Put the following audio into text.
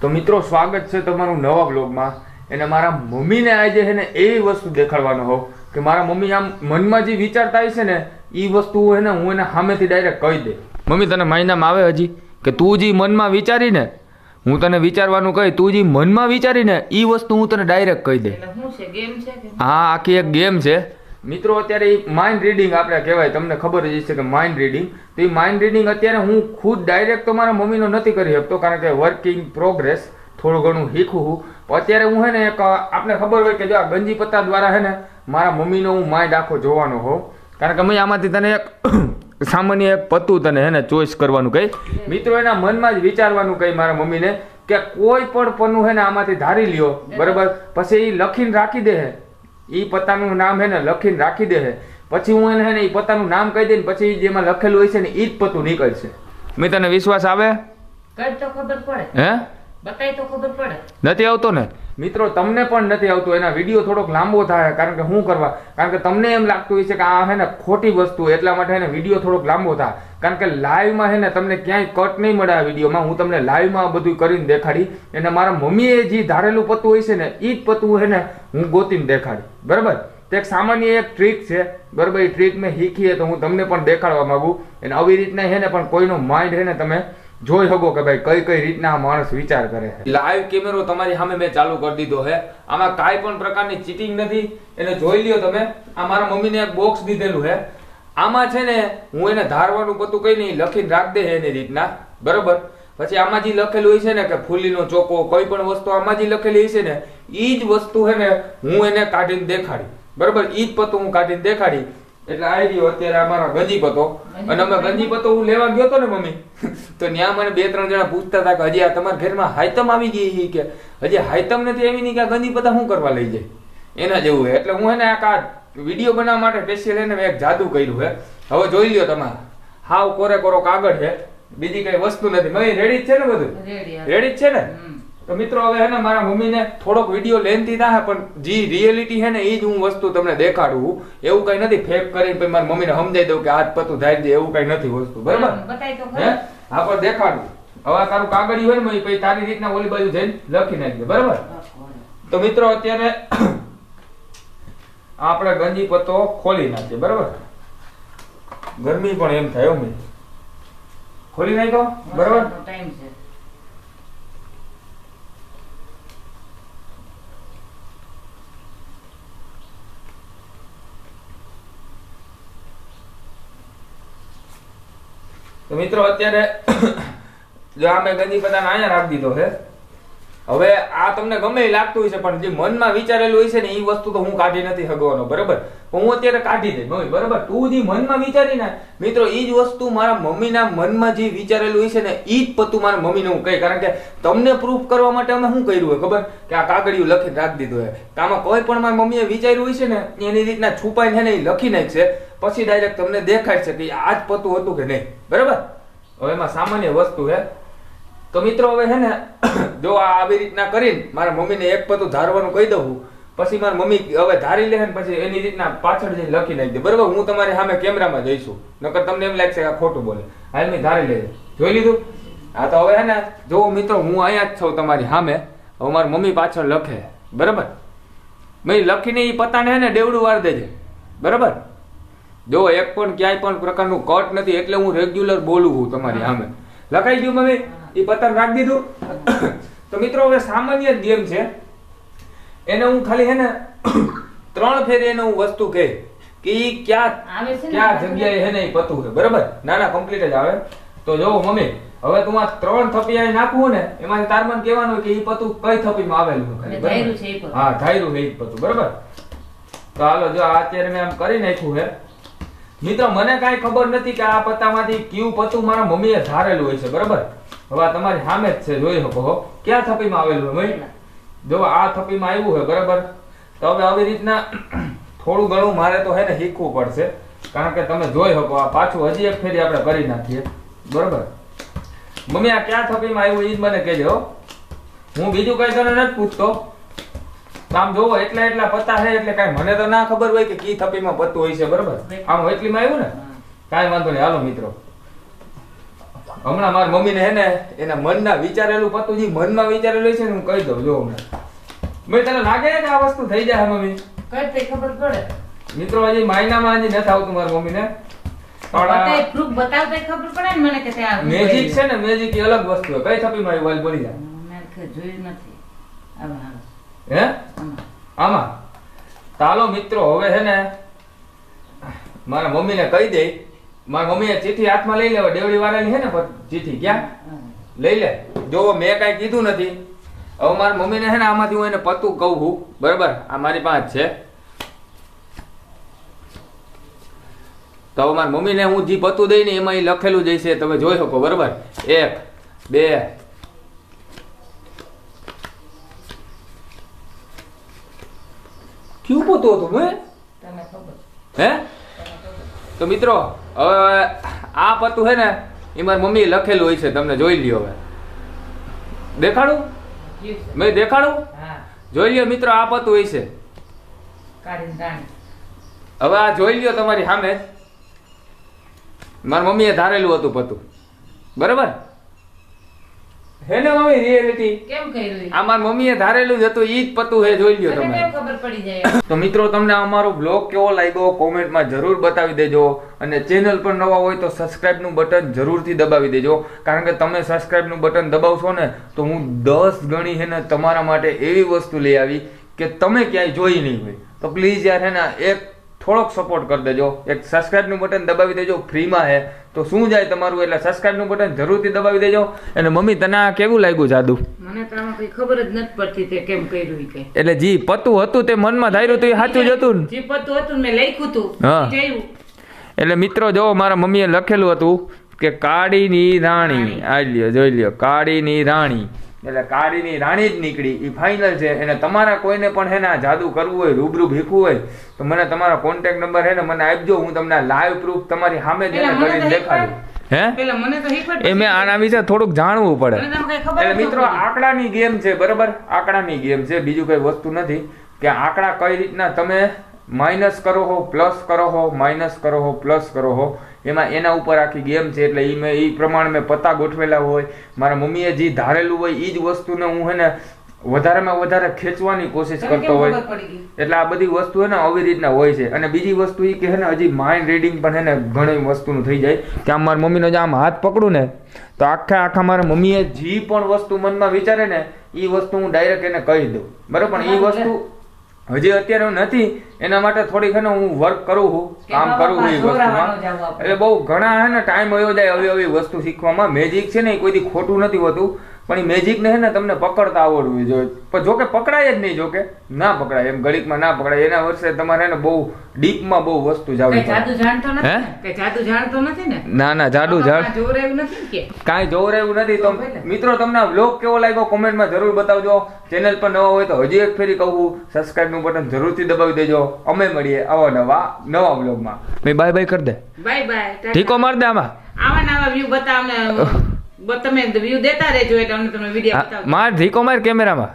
તો મિત્રો સ્વાગત છે તમારું નવા બ્લોગમાં અને મારા મમ્મીને આજે છે ને એવી વસ્તુ દેખાડવાનો હોવ કે મારા મમ્મી આમ મનમાં જે વિચારતા હોય છે ને એ વસ્તુ હોય ને હું એને સામેથી ડાયરેક્ટ કહી દે. મમ્મી તને માયનામાં આવે હજી? કે તું જે મનમાં વિચારીને હું તને વિચારવાનું કહી તું જે મનમાં વિચારીને એ વસ્તુ હું તને ડાયરેક્ટ કહી દે. હા આખી એક ગેમ છે. મિત્રો અત્યારે માઇન્ડ રીડિંગ આપણે કહેવાય તમને ખબર જ છે કે માઇન્ડ રીડિંગ તો એ માઇન્ડ રીડિંગ અત્યારે હું ખુદ ડાયરેક્ટ તો મારા મમ્મીનો નથી કરી શકતો કારણ કે વર્કિંગ પ્રોગ્રેસ થોડું ઘણું શીખું છું. અત્યારે હું હે ને એક આપણે ખબર હોય કે જો આ ગંજી પત્તા દ્વારા હે ને મારા મમ્મીનો હું માઇન્ડ આખો જોવાનો હોઉં. કારણ કે મેં આમાંથી તને એક સામાન્ય એક પત્તું તને હે ને ચોઈસ કરવાનું કહી. મિત્રો એના મનમાં જ વિચારવાનું કહી મારા મમ્મીને કે કોઈ પણ પન્નું હે ને આમાંથી ધારી લ્યો બરાબર? પછી એ લખીને રાખી દે હે ઈ પત્તાનું નામ હે ને લખીને રાખી દે છે પછી હું એને હે ને એ પત્તાનું નામ કહી દઈને પછી જેમાં લખેલું હોય છે ને એ જ પત્તું નીકળશે. મેં તને વિશ્વાસ આવે? કઈ તો ખબર પડે. હે? બતાય તો ખબર પડે. નથી આવતો ને? મિત્રો તમને પણ નથી આવતો. એના વીડિયો થોડોક લાંબો થાય કારણ કે શું કરવા? કારણ કે તમને એમ લાગતું હોય છે કે આ હે ને ખોટી વસ્તુ એટલા માટે હે ને વીડિયો થોડોક લાંબો થાય. કારણ કે લાઈવમાં હે ને તમને ક્યાંય કટ નહીં મળે આ વિડીયોમાં. હું તમને લાઈવમાં આ બધું કરીને દેખાડી. અને મારા મમ્મીએ જે ધારેલું પત્તું હોય છે ને એ જ પતું હે ને હું ગોતીને દેખાડી. બરાબર? તો એક સામાન્ય એક ટ્રીક છે. બરાબર? એ ટ્રીક મેં શીખી તો હું તમને પણ દેખાડવા માંગુ. અને આવી રીતના હે ને પણ કોઈનો માઇન્ડ હે ને તમે જોઈ શકો કે ભાઈ કઈ કઈ રીતના માણસ વિચાર કરે છે. લાઈવ કેમેરો તમારી સામે મેં ચાલુ કરી દીધો છે. આમાં કાંઈ પણ પ્રકારની ચીટિંગ નથી. એને જોઈ લ્યો તમે. આ મારા મમ્મીને એક બોક્સ દીધેલું છે. આમાં છે ને, હું એને ધારવાનું પતું કઈ નહીં, લખીને રાખ દે એની રીતના. બરોબર? પછી આમાં જે લખેલું હોય છે ને કે ફૂલીનો ચોકો, કોઈ પણ વસ્તુ, આમાં જે લખેલી હોય છે ને એ જ વસ્તુ છે ને હું એને કાઢીને દેખાડી. બરોબર? એ જ પતું હું કાઢીને દેખાડી. એટલે આવી ગયો અત્યારે અમારા ગંજી હતો અને અમે ગંજી હતો હું લેવા ગયો તો ને મમ્મી? તો ત્યાં મને બે ત્રણ જણા પૂછતા હતા કે હજી આ તમારા ઘરમાં હાયતમ આવી ગઈ કે? હજી હાયતમ નથી એવી નહીં કે આ ગંજી પતા શું કરવા લઈ જાય? એના જેવું છે. એટલે હું એને આ કા વીડિયો બનાવવા માટે સ્પેશિયલ એને એક જાદુ કર્યું છે હવે જોઈ લ્યો તમે હાવ કોરે કોરો કાગળ છે. બીજી કઈ વસ્તુ નથી. મમ્મી રેડી જ છે ને બધું? રેડી જ છે ને. તો મિત્રો હવે હે ને મારા મમ્મીને થોડોક વીડિયો લેન્થી હે પણ જે રિયલિટી છે ને એ જ હું વસ્તુ તમને દેખાડું એવું કઈ નથી ફેક કરીને પછી મારી મમ્મીને સમજાઈ દઉં કે હાથ પતું થાય દે એવું કઈ નથી વસ્તુ. બરાબર? હે હા? પણ દેખાડું. હવે તારું કાગળી હોય ને પછી તારી રીતના ઓલી બાજુ જઈને લખી નાખજે બરાબર? તો મિત્રો અત્યારે આપણે ગંજી પત્તો ખોલી નાખીએ બરાબર? ગરમી પણ એમ થાય એવું ખોલી નાખ્યો? બરાબર? ટાઈમ છે. તો મિત્રો અત્યારે જો આ મેં ગંજી પતાને અહીંયા રાખી દીધો છે. હવે આ તમને ગમે લાગતું હોય છે પણ જે મનમાં વિચારેલું હોય છે ને, એ વસ્તુ તો હું કાઢી નથી હગવાનો, બરાબર? હું અત્યારે કાઢી દઈશ, મમ્મી, બરાબર? તું જે મનમાં વિચારી ને મિત્રો, એ જ વસ્તુ મારા મમ્મીના મનમાં જે વિચારેલું હોય છે ને એ જ પતું મારા મમ્મીને હું કહી. કારણ કે તમને પ્રૂફ કરવા માટે અમે શું કર્યું હોય, ખબર? કે આ કાગળિયું લખી રાખી દીધું હોય. કે આમાં કોઈ પણ મારી મમ્મીએ વિચાર્યું હોય છે ને એની રીતના છુપાઈને ને, એ લખી નાખશે. પછી ડાયરેક્ટ તમને દેખાડશે કે આ જ પતું હતું કે નહીં, બરાબર? હવે એમાં સામાન્ય વસ્તુ છે તો મિત્રો હવે હે ને જો આ આવી રીતના કરીને મારા મમ્મીને એક પતું ધારવાનું કહી દઉં પછી મારી મમ્મી હવે ધારી લે ને પછી એની રીતના પાછળ જઈને લખી નાખી દે. બરાબર હું તમારી સામે કેમેરામાં જઈશું. નકર તમને એમ લાગશે કે આ ખોટું બોલે. હાલ મેં ધારી લેજે જોઈ લીધું? હા તો હવે હે ને જો મિત્રો હું અહીંયા જ છું તમારી સામે. હવે મારી મમ્મી પાછળ લખે. બરાબર? મેં લખીને એ પતાને હે ને દેવડું વાર દેજે. બરાબર? જો એક પણ ક્યાંય પણ પ્રકારનું કટ નથી એટલે હું રેગ્યુલર બોલું છું તમારી સામે. લખાઈ ગયું મમ્મી. એ પતંગ રાખી દીધું. તો મિત્રો હવે સામાન્ય ગેમ છે. એને હું ખાલી હે ને ત્રણ ફેરે એને હું વસ્તુ કહે કે ઈ ક્યાં ક્યાં જગ્યાએ હે ને ઈ પતું છે બરાબર? ના ના કમ્પ્લીટ જ આવે. તો જો મમ્મી હવે તું આ ત્રણ થપી અહીં નાખવું ને એમાં તાર મને કહેવાનું કે ઈ પતું કઈ થપીમાં આવેલું છે. હા ધાયરું છે ઈ પતું. બરાબર? તો હાલો જો આ અત્યારે મેં આમ કરી નાખ્યું છે. મિત્રો મને કાંઈ ખબર નથી કે આ પત્તામાંથી કયું પતું મારા મમ્મીએ ધારેલું હોય છે. બરાબર? હવે આ તમારી સામે જ છે જોઈ શકો ક્યાં થપીમાં આવેલું હોય મમ્મી? જો આ થપીમાં આવ્યું છે બરાબર? તો હવે આવી રીતના થોડું ઘણું મારે તો હે ને શીખવું પડશે. કારણ કે તમે જોઈ શકો આ પાછું હજી એક ફેરી આપણે કરી નાખીએ. બરાબર? મમ્મી આ ક્યાં થપીમાં આવ્યું એ જ મને કહેજો હું. બીજું કઈ તને નથી પૂછતો. આમ જોવો એટલા એટલા પત્તા છે એટલે કાંઈ મને તો ના ખબર હોય કે કી થપીમાં પતું હોય છે બરાબર? આમ એટલીમાં આવ્યું ને. કાંઈ વાંધો નહીં. હાલો મિત્રો. હમણાં મારી મમ્મીને હે ને એના મનના વિચારેલું પતું જે મનમાં વિચારેલું છે ને હું કહી દઉં જો હમણાં. ભાઈ તને લાગે કે આ વસ્તુ થઈ જાય મમ્મી? કરતે ખબર પડે. મિત્રો હજી માયનામાં હજી નથી આવતું મારી મમ્મીને. તે મેજિક છે ને મેજિક એ અલગ વસ્તુ છે. કઈ થપી મારી વાલ બોલી જાય? મેં નથી. હે? આમાં. તાલો મિત્રો હવે છે ને મારા મમ્મીને કહી દે. મારા મમ્મીએ ચીઠી હાથમાં લઈ લેવા દેવડી વાળાની છે ને ચીઠી ક્યાં? લઈ લે. જો મેં કાંઈ કીધું નથી, હવે મારા મમ્મીને છે ને આમાંથી હું એને પતું કહું છું. બરાબર? આ મારી પાંચ છે. તો હવે મારી મમ્મીને હું જે પતું દઈ ને એમાં એ લખેલું જ છે તમે જોઈ શકો, બરાબર? એક, બે, ક્યુ પતું હતું મેં હે? તો મિત્રો હવે આ પતું છે ને એ મારી મમ્મીએ લખેલું હોય છે તમને જોઈ લ્યો હવે. દેખાડું? મેં દેખાડું? જોઈ લ્યો મિત્રો આ પતું હોય છે. હવે આ જોઈ લ્યો તમારી સામે. મારી મમ્મીએ ધારેલું હતું પતું. બરાબર? હે ને મમ્મી રિયાલિટી કેમ કર્યું? આ માર મમ્મીએ ધારેલું જ હતું ઈ જ પતું હે જોઈ લ્યો તમે. કેમ ખબર પડી જાય તો મિત્રો તમને અમારો બ્લોગ કેવો લાગ્યો કોમેન્ટમાં જરૂર બતાવી દેજો. અને ચેનલ પર નવા હોય તો સબસ્ક્રાઇબનું બટન જરૂરથી દબાવી દેજો. કારણ કે તમે સબસ્ક્રાઇબનું બટન દબાવશો ને તો હું દસ ગણી હે ને તમારા માટે એવી વસ્તુ લઈ આવી કે તમે ક્યાંય જોઈ નહીં હોય. તો પ્લીઝ યાર હે ને એક થોડોક સપોર્ટ કરી દેજો. એક સબસ્ક્રાઈબનું બટન દબાવી દેજો. ફ્રીમાં હે. તો શું જાય તમારું? એટલે સબસ્ક્રાઈબનું બટન જરૂરથી દબાવી દેજો. અને મમ્મી તને આ કેવું લાગ્યું જાદુ? મને તો આમાં કઈ ખબર જ નથી પડતી તે કેમ કર્યું કે એટલે જી પતું હતું તે મનમાં ધાર્યું હતું એ સાચું જ હતું ને? પતું હતું મેં લખ્યું હતું હા. એટલે મિત્રો જો મારા મમ્મીએ લખેલું હતું કે કાળીની રાણી. રાણી. આ લ્યો જોઈ લ્યો. કાળીની રાણી. એટલે કાળીની રાણી જ નીકળી. એ ફાઇનલ છે. એને તમારા કોઈને પણ હે ને આ જાદુ કરવું હોય રૂબરૂ ભીખવું હોય તો મને તમારો કોન્ટેક્ટ નંબર હે ને મને આપજો. હું તમને લાઈવ પ્રૂફ તમારી સામે જ કરીને દેખાડું. હે? એ મેં આના વિશે થોડુંક જાણવું પડે. એટલે મિત્રો આંકડાની ગેમ છે બરાબર? આંકડાની ગેમ છે. બીજું કઈ વસ્તુ નથી કે આંકડા કઈ રીતના તમે માઇનસ કરો હો પ્લસ કરો હો માઇનસ કરો હો પ્લસ કરો હો. એમાં એના ઉપર આખી ગેમ છે એટલે એ મેં એ પ્રમાણે મેં પત્તા ગોઠવેલા હોય. મારા મમ્મીએ જે ધારેલું હોય એ જ વસ્તુને હું હે ને વધારેમાં વધારે ખેંચવાની કોશિશ કરતો હોય? એટલે આ બધી વસ્તુ હે ને આવી રીતના હોય છે. અને બીજી વસ્તુ એ કે હે ને હજી માઇન્ડ રીડિંગ પણ હે ને ઘણી વસ્તુનું થઈ જાય. કે આમ મારા મમ્મીનો જે આમ હાથ પકડું ને તો આખા આખા મારા મમ્મીએ જે પણ વસ્તુ મનમાં વિચારે ને એ વસ્તુ હું ડાયરેક્ટ એને કહી દઉં. બરાબર? પણ એ વસ્તુ હજી અત્યારે હું નથી એના માટે થોડીક હે ને હું વર્ક કરું છું કામ કરું છું એ વસ્તુમાં. એટલે બહુ ઘણા હે ને ટાઈમ વયો જાય આવી આવી વસ્તુ શીખવામાં. મેજિક છે ને એ કોઈથી ખોટું નથી હોતું. પણ એ મેજિક ને ને તમને પકડતા આવડવું જોઈએ. પણ જોકે પકડાય જ નહીં જોકે. ના પકડાય. એમ ગણિતમાં ના પકડાય. એના વર્ષે તમારે હે ને બહુ ડીપમાં બહુ વસ્તુ જાવી જાદુ જાણતો નથી? ને? જાદુ જાણતો નથી ને? ના ના જાદુ જાણ જોર નથી કે? કાંઈ જોવું એવું નથી. તો મિત્રો તમને વ્લોગ કેવો લાગ્યો? કોમેન્ટમાં જરૂર બતાવજો. ચેનલ પર નવા હોય તો હજી એક ફેરી કહું સબસ્ક્રાઇબનું બટન જરૂરથી દબાવી દેજો. અમે મળીએ આવા નવા નવા વ્લોગમાં મેં. બાય બાય કરી દે. બાય બાય ઠીકો માર દે આમાં. આવા નવા વ્યૂ બતાવ તમે વ્યૂ દેતા રહેજો એટલે અમને તમને વીડિયો બતાવું માર ધીકો માર કેમેરામાં.